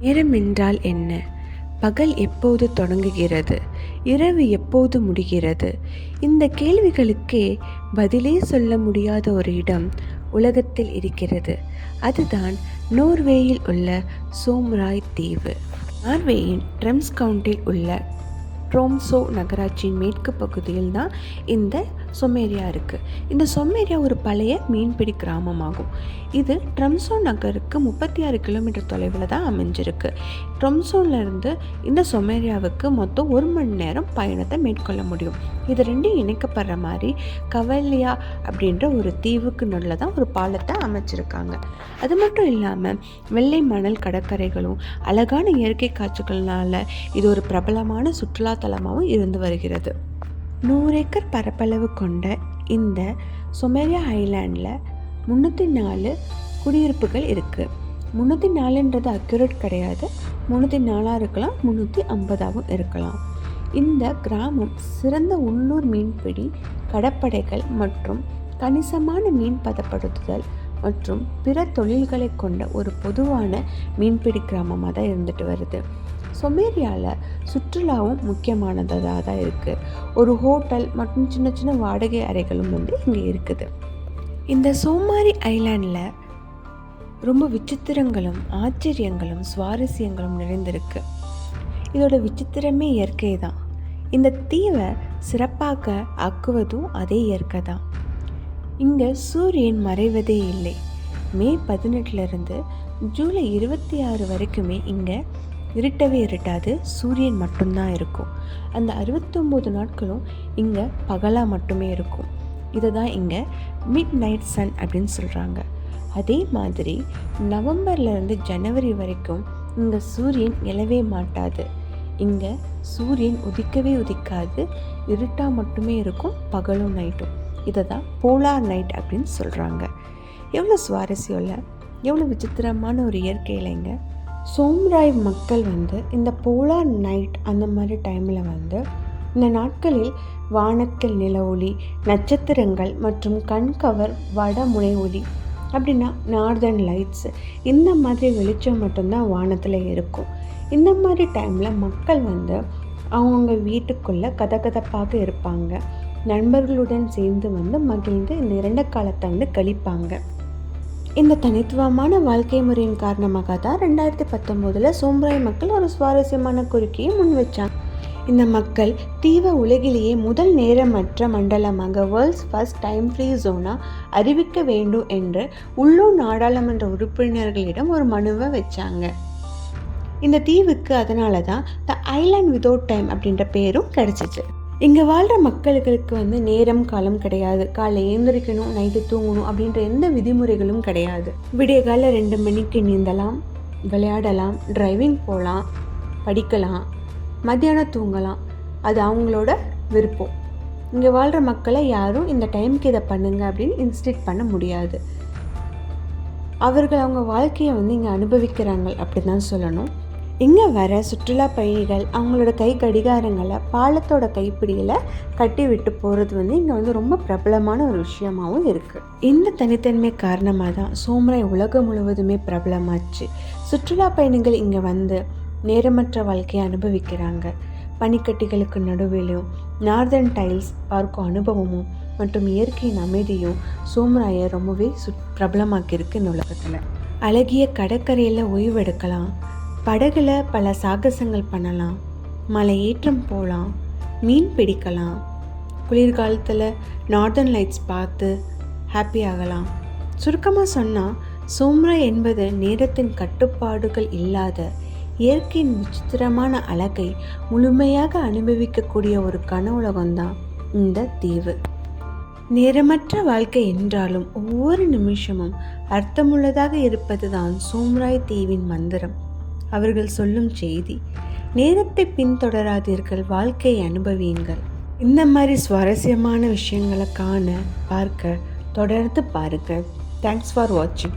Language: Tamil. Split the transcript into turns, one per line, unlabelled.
நேரம் என்றால் என்ன? பகல் எப்போது தொடங்குகிறது? இரவு எப்போது முடிகிறது? இந்த கேள்விகளுக்கே பதிலே சொல்ல முடியாத ஒரு இடம் உலகத்தில் இருக்கிறது. அதுதான் நோர்வேயில் உள்ள சோம்ராய் தீவு. நார்வேயின் ட்ரெம்ஸ் கவுண்டில் உள்ள ட்ரோம்சோ நகராட்சியின் மேற்கு பகுதியில் தான் இந்த சொமேரியா இருக்குது இந்த சொமேரியா ஒரு பழைய மீன்பிடி கிராமமாகும். இது ட்ரம்சோ நகருக்கு முப்பத்தி ஆறு கிலோமீட்டர் தொலைவில் தான் அமைஞ்சிருக்கு. ட்ரம்சோன்லேருந்து இந்த சொமேரியாவுக்கு மொத்தம் ஒரு மணி நேரம் பயணத்தை மேற்கொள்ள முடியும். இது ரெண்டும் இணைக்கப்படுற மாதிரி கவலியா அப்படின்ற ஒரு தீவுக்கு நடுவில் தான் ஒரு பாலத்தை அமைச்சிருக்காங்க. அது மட்டும் இல்லாமல் வெள்ளை மணல் கடற்கரைகளும் அழகான இயற்கை காட்சிகள்னால இது ஒரு பிரபலமான சுற்றுலாத்தலமாகவும் இருந்து வருகிறது. நூறு ஏக்கர் பரப்பளவு கொண்ட இந்த சொமேரியா ஐலாண்டில் முந்நூற்றி நாலு குடியிருப்புகள் இருக்குது முந்நூற்றி நாலுன்றது அக்யூரேட் கிடையாது. முந்நூற்றி நாலாக இருக்கலாம் முந்நூற்றி ஐம்பதாகவும் இருக்கலாம். இந்த கிராமம் சிறந்த உள்ளூர் மீன்பிடி கடற்படைகள் மற்றும் கணிசமான மீன் பதப்படுத்துதல் மற்றும் பிற தொழில்களை கொண்ட ஒரு பொதுவான மீன்பிடி கிராமமாக தான் இருந்துட்டு வருது. சொமேரியாவில் சுற்றுலாவும் முக்கியமானதாக தான் இருக்குது ஒரு ஹோட்டல் மற்றும் சின்ன சின்ன வாடகை அறைகளும் வந்து இங்கே இருக்குது. இந்த சோமாரி ஐலாண்டில் ரொம்ப விசித்திரங்களும் ஆச்சரியங்களும் சுவாரஸ்யங்களும் நிறைந்திருக்கு. இதோட விசித்திரமே இயற்கை தான் இந்த தீவை சிறப்பாக ஆக்குவதும் அதே இயற்கை தான் இங்கே சூரியன் மறைவதே இல்லை. மே பதினெட்டுலேருந்து ஜூலை இருபத்தி ஆறு வரைக்குமே இங்கே இருட்டவே இருட்டாது சூரியன் மட்டும்தான் இருக்கும். அந்த அறுபத்தொம்போது நாட்களும் இங்கே பகலாக மட்டுமே இருக்கும். இதை தான் இங்கே மிட் நைட் சன் அப்படின்னு சொல்கிறாங்க அதே மாதிரி நவம்பர்லேருந்து ஜனவரி வரைக்கும் இங்கே சூரியன் எழவே மாட்டாது. இங்கே சூரியன் உதிக்கவே உதிக்காது இருட்டாக மட்டுமே இருக்கும் பகலும் நைட்டும் இதை தான் போலார் நைட் அப்படின்னு சொல்கிறாங்க எவ்வளோ சுவாரஸ்யம் இல்லை எவ்வளோ விசித்திரமான ஒரு இயற்கையிலைங்க சோம்ராய் மக்கள் வந்து இந்த போலார் நைட் அந்த மாதிரி டைமில் வந்து இந்த நாட்களில் வானத்தில் நில ஒளி நட்சத்திரங்கள் மற்றும் கண்கவர் வடமுனை ஒளி அப்படின்னா நார்தர்ன் லைட்ஸ் இந்த மாதிரி வெளிச்சம் மட்டும்தான் வானத்தில் இருக்கும். இந்த மாதிரி டைமில் மக்கள் வந்து அவங்கவுங்க வீட்டுக்குள்ளே கதகதப்பாக இருப்பாங்க. நண்பர்களுடன் சேர்ந்து வந்து மகிழ்ந்து இந்த இரண்ட காலத்தை வந்து கழிப்பாங்க. இந்த தனித்துவமான வாழ்க்கை முறையின் காரணமாக தான் ரெண்டாயிரத்தி பத்தொம்போதில் சோம்ராய் மக்கள் ஒரு சுவாரஸ்யமான கோரிக்கையை முன்வச்சாங்க இந்த மக்கள் தீவ உலகிலேயே முதல் நேரமற்ற மண்டலமாக வேர்ல்ட்ஸ் ஃபர்ஸ்ட் டைம் ஃப்ரீ ஜோனாக அறிவிக்க வேண்டும் என்று உள்ளூர் நாடாளுமன்ற உறுப்பினர்களிடம் ஒரு மனுவை வச்சாங்க. இந்த தீவுக்கு அதனால தான் த ஐலாண்ட் விதவுட் டைம் அப்படின்ற பேரும் கிடச்சிச்சு. இங்கே வாழ்கிற மக்களுக்கு வந்து நேரம் காலம் கிடையாது. காலை எழுந்திரிக்கணும் நைட்டு தூங்கணும் அப்படின்ற எந்த விதிமுறைகளும் கிடையாது. விடிய காலை ரெண்டு மணிக்கு நீந்தலாம் விளையாடலாம் டிரைவிங் போகலாம் படிக்கலாம் மத்தியானம் தூங்கலாம். அது அவங்களோட விருப்பம். இங்கே வாழ்கிற மக்களை யாரும் இந்த டைமுக்கு இதை பண்ணுங்க அப்படின்னு இன்ஸ்டிட் பண்ண முடியாது. அவர்கள் அவங்க வாழ்க்கையை வந்து இங்கே அனுபவிக்கிறாங்க அப்படி தான் சொல்லணும். இங்கே வர சுற்றுலா பயணிகள் அவங்களோட கை கடிகாரங்களை பாலத்தோட கைப்பிடியில் கட்டி விட்டு போகிறது வந்து இங்கே வந்து ரொம்ப பிரபலமான ஒரு விஷயமாகவும் இருக்குது இந்த தனித்தன்மை காரணமாக தான் சோமராய் உலகம் முழுவதுமே பிரபலமாச்சு. சுற்றுலா பயணிகள் இங்கே வந்து நேரமற்ற வாழ்க்கையை அனுபவிக்கிறாங்க. பனிக்கட்டிகளுக்கு நடுவிலும் நார்தர்ன் டைல்ஸ் பார்க்கும் அனுபவமும் மற்றும் இயற்கையின் அமைதியும் சோமராயை ரொம்பவே சு பிரபலமாக்கியிருக்கு இந்த உலகத்தில். அழகிய கடற்கரையில் ஓய்வெடுக்கலாம் படகுல பல சாகசங்கள் பண்ணலாம். மலை ஏற்றம் போகலாம் மீன் பிடிக்கலாம். குளிர்காலத்தில் நார்தர்ன் லைட்ஸ் பார்த்து ஹாப்பி ஆகலாம். சுருக்கமாக சொன்னால் சோம்ரா என்பது நேரத்தின் கட்டுப்பாடுகள் இல்லாத இயற்கையின் விசித்திரமான அழகை முழுமையாக அனுபவிக்கக்கூடிய ஒரு கனவுலகம்தான் இந்த தீவு. நேரமற்ற வாழ்க்கை என்றாலும் ஒவ்வொரு நிமிஷமும் அர்த்தமுள்ளதாக இருப்பதுதான் சோம்ராய் தீவின் மந்திரம். அவர்கள் சொல்லும் செய்தி நேரத்தை பின்தொடராதீர்கள் வாழ்க்கையை அனுபவியுங்கள். இந்த மாதிரி சுவாரஸ்யமான விஷயங்களை காண பார்க்க தொடர்ந்து பாருங்கள். தேங்க்ஸ் ஃபார் வாட்சிங்